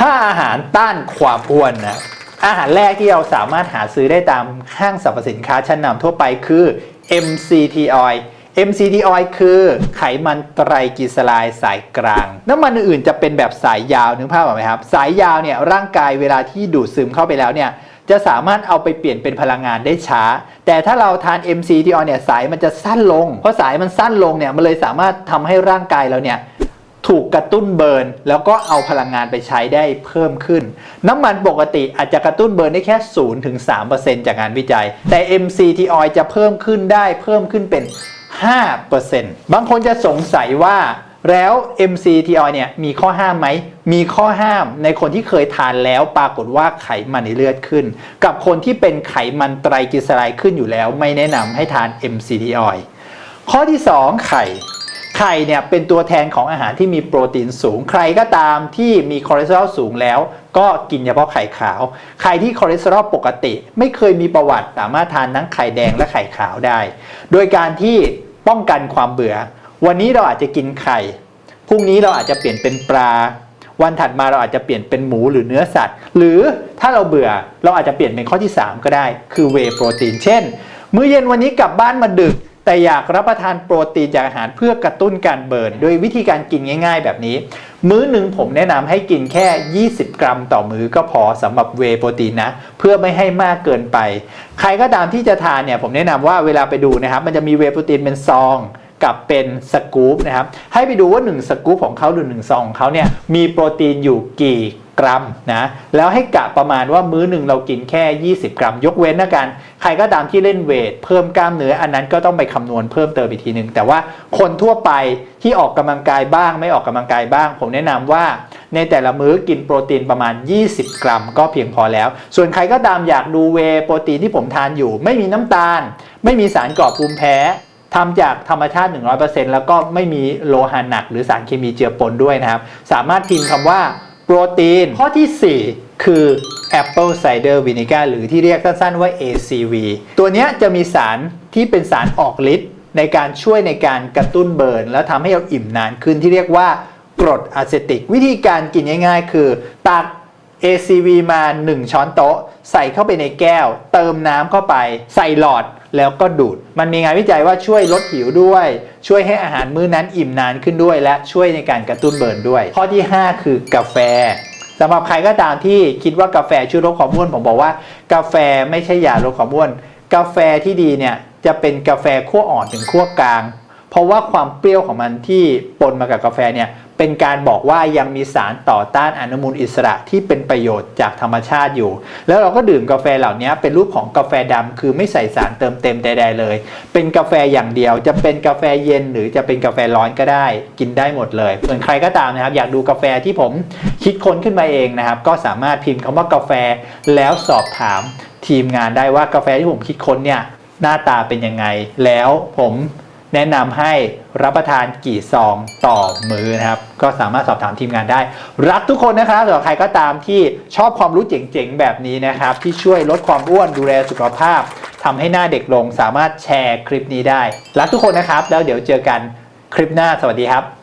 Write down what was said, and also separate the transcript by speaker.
Speaker 1: 5 อาหารต้านความอ้วนนะอาหารแรกที่เราสามารถหาซื้อได้ตามห้างสรรพสินค้าชั้นนำทั่วไปคือ MCT oil MCT oil คือไขมันไตรกลีเซอไรด์สายกลาง น้ำมันอื่นๆจะเป็นแบบสายยาวนึกภาพออกไหมครับ สายยาวเนี่ยร่างกายเวลาที่ดูดซึมเข้าไปแล้วเนี่ยจะสามารถเอาไปเปลี่ยนเป็นพลังงานได้ช้า แต่ถ้าเราทาน MCT oil เนี่ยสายมันจะสั้นลง เพราะสายมันสั้นลงเนี่ยมันเลยสามารถทำให้ร่างกายเราเนี่ย ถูกกระตุ้นเบิร์นแล้วก็เอาพลังงานไปใช้ได้เพิ่มขึ้น น้ำมันปกติอาจจะกระตุ้นเบิร์นได้แค่ 0-3%จากงานวิจัย แต่ MCT oil จะเพิ่มขึ้นได้เพิ่มขึ้นเป็น 5%บางคนจะสงสัยว่าแล้ว MCT oil เนี่ยมีข้อห้ามไหม มีข้อห้ามในคนที่เคยทานแล้วปรากฏว่าไขมันในเลือดขึ้น กับคนที่เป็นไขมันไตรกลีเซอไรด์ขึ้นอยู่แล้ว ไม่แนะนำให้ทาน MCT oil ข้อที่ 2 ไข่ ไข่เนี่ยเป็นตัวแทนของอาหารที่มีโปรตีนสูง ใครก็ตามที่มีคอเลสเตอรอลสูงแล้ว ก็กินเฉพาะไข่ขาว ใครที่คอเลสเตอรอลปกติ ไม่เคยมีประวัติสามารถทานทั้งไข่แดงและไข่ขาวได้ โดยการที่ป้องกันความเบื่อ วันนี้เราอาจจะกินไข่พรุ่งนี้เราอาจจะเปลี่ยนเป็นปลา วันถัดมาเราอาจจะเปลี่ยนเป็นหมูหรือเนื้อสัตว์ หรือถ้าเราเบื่อเราอาจจะเปลี่ยนเป็นข้อที่ 3 ก็ได้ คือเวโปรตีนเช่น มื้อเย็นวันนี้กลับบ้านมาดึก แต่อยากรับประทานโปรตีนจากอาหารเพื่อกระตุ้นการเบิร์นโดยวิธีการกินง่าย ๆ แบบนี้ มื้อหนึ่งผมแนะนำให้กินแค่ 20 กรัมต่อมื้อก็พอสำหรับเวโปรตีนนะ เพื่อไม่ให้มากเกินไป ใครก็ตามที่จะทานเนี่ยผมแนะนำว่าเวลาไปดูนะครับ มันจะมีเวโปรตีนเป็นซอง กับเป็นสกู๊ปนะครับให้ไปดูว่า 1 สกู๊ปของเขาหรือ1ซองของเขาเนี่ยมีโปรตีนอยู่กี่กรัมนะแล้วให้กะประมาณว่ามื้อหนึ่งเรากินแค่ 20 กรัม ยกเว้นนะกัน ใครก็ตามที่เล่นเวท เพิ่มกล้ามเนื้ออันนั้นก็ต้องไปคำนวณเพิ่มเติมอีกทีหนึ่งแต่ว่าคนทั่วไปที่ออกกำลังกายบ้าง ไม่ออกกำลังกายบ้าง ผมแนะนำว่าในแต่ละมื้อกินโปรตีนประมาณ 20 กรัม ก็เพียงพอแล้ว ส่วนใครก็ตามอยากดูเวโปรตีนที่ผมทานอยู่ ไม่มีน้ำตาล ไม่มีสารก่อภูมิแพ้ ทำจากธรรมชาติ 100%แล้วก็ไม่มีโลหะหนักหรือสารเคมีเจือปนด้วยนะครับ สามารถพิมพ์คำว่าโปรตีน ข้อที่ 4 คือ Apple Cider Vinegar หรือที่เรียกสั้นๆว่า ACV ตัวนี้จะมีสารที่เป็นสารออกฤทธิ์ในการช่วยในการกระตุ้นเบิร์น แล้วทำให้เราอิ่มนานขึ้นที่เรียกว่ากรดอะเซติก วิธีการกินง่าย ๆ คือตัก ACV มา 1 ช้อนโต๊ะ ใส่เข้าไปในแก้ว เติมน้ำเข้าไป ใส่หลอดแล้วก็ดูด มันมีงานวิจัยว่าช่วยลดหิวด้วย ช่วยให้อาหารมื้อนั้นอิ่มนานขึ้นด้วย และช่วยในการกระตุ้นเบิร์นด้วย ข้อที่ 5 คือกาแฟสำหรับใครก็ตามที่คิดว่ากาแฟช่วยลดความอ้วนผมบอกว่า กาแฟไม่ใช่ยาลดความอ้วน กาแฟที่ดีเนี่ยจะเป็นกาแฟขั้วอ่อนถึงขั้วกลาง เพราะว่าความเปรี้ยวของมันที่ปนมากับกาแฟเนี่ยเป็นการบอกว่ายังมีสารต่อต้านอนุมูลอิสระที่เป็นประโยชน์จากธรรมชาติอยู่ แล้วเราก็ดื่มกาแฟเหล่านี้เป็นรูปของกาแฟดำคือไม่ใส่สารเติมเต็มใด ๆ เลย เป็นกาแฟอย่างเดียวจะเป็นกาแฟเย็นหรือจะเป็นกาแฟร้อนก็ได้ กินได้หมดเลยส่วนใครก็ตามนะครับ อยากดูกาแฟที่ผมคิดค้นขึ้นมาเองนะครับ ก็สามารถพิมพ์คำว่ากาแฟแล้วสอบถามทีมงานได้ว่ากาแฟที่ผมคิดค้นเนี่ยหน้าตาเป็นยังไง แล้วผม แนะนำให้รับประทานกี่ซองต่อมื้อนะครับ ก็สามารถสอบถามทีมงานได้ รักทุกคนนะครับสำหรับใครก็ตามที่ชอบความรู้เจ๋งๆ แบบนี้นะครับ ที่ช่วยลดความอ้วนดูแลสุขภาพทำให้หน้าเด็กลงสามารถแชร์คลิปนี้ได้ รักทุกคนนะครับ แล้วเดี๋ยวเจอกันคลิปหน้าสวัสดีครับ